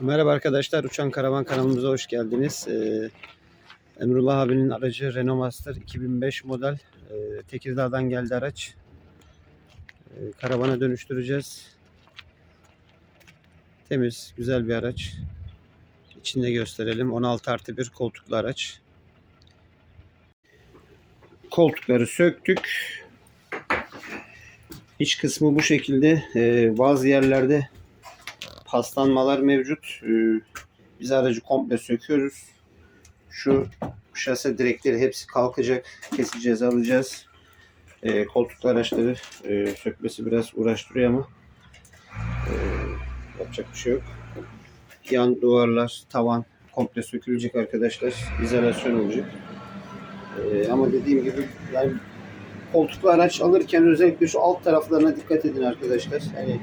Merhaba arkadaşlar, Uçan Karavan kanalımıza hoş geldiniz. Ee, Emrullah abinin aracı Renault Master 2005 model. Ee, Tekirdağ'dan geldi araç. Ee, karavana dönüştüreceğiz. Temiz, güzel bir araç. İçinde gösterelim. 16 artı 1 koltuklu araç. Koltukları söktük. İç kısmı bu şekilde. Ee, bazı yerlerde paslanmalar mevcut. Ee, Biz aracı komple söküyoruz. Şu şase direkleri hepsi kalkacak. Keseceğiz, alacağız. Ee, koltuklu araçları e, sökmesi biraz uğraştırıyor ama e, yapacak bir şey yok. Yan duvarlar, tavan komple sökülecek arkadaşlar. İzolasyon olacak. Ee, ama dediğim gibi yani koltuklu araç alırken özellikle şu alt taraflarına dikkat edin arkadaşlar. Yani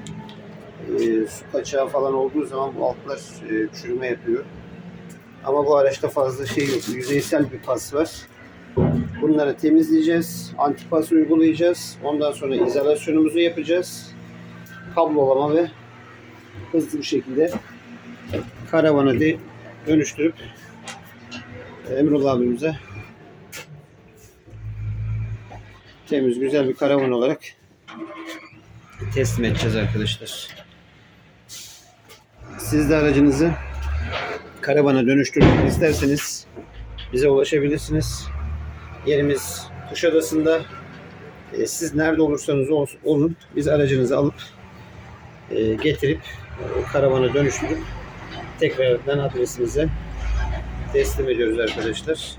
e, su kaçağı falan olduğu zaman bu altlar e, çürüme yapıyor. Ama bu araçta fazla şey yok. Yüzeysel bir pas var. Bunları temizleyeceğiz. Antipas uygulayacağız. Ondan sonra izolasyonumuzu yapacağız. Kablolama ve hızlı bir şekilde karavanı de dönüştürüp Emrullah abimize temiz güzel bir karavan olarak teslim edeceğiz arkadaşlar. Siz de aracınızı karavana dönüştürmek isterseniz bize ulaşabilirsiniz. Yerimiz Kuşadası'nda. E, siz nerede olursanız ol- olun biz aracınızı alıp e, getirip e, karavana dönüştürüp tekrardan adresinize teslim ediyoruz arkadaşlar.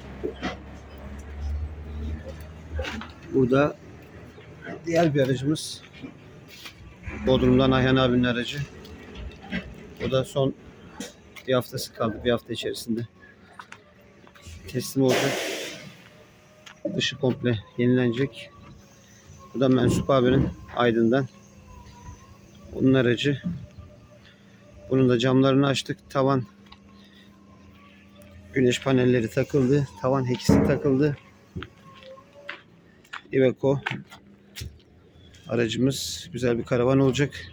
Burada diğer bir aracımız Bodrum'dan Ayhan abinin aracı. O da son bir haftası kaldı. Bir hafta içerisinde teslim olacak. Dışı komple yenilenecek. Bu da Mensup abinin Aydın'dan. Onun aracı. Bunun da camlarını açtık. Tavan güneş panelleri takıldı. Tavan hekisi takıldı. Iveco aracımız güzel bir karavan olacak.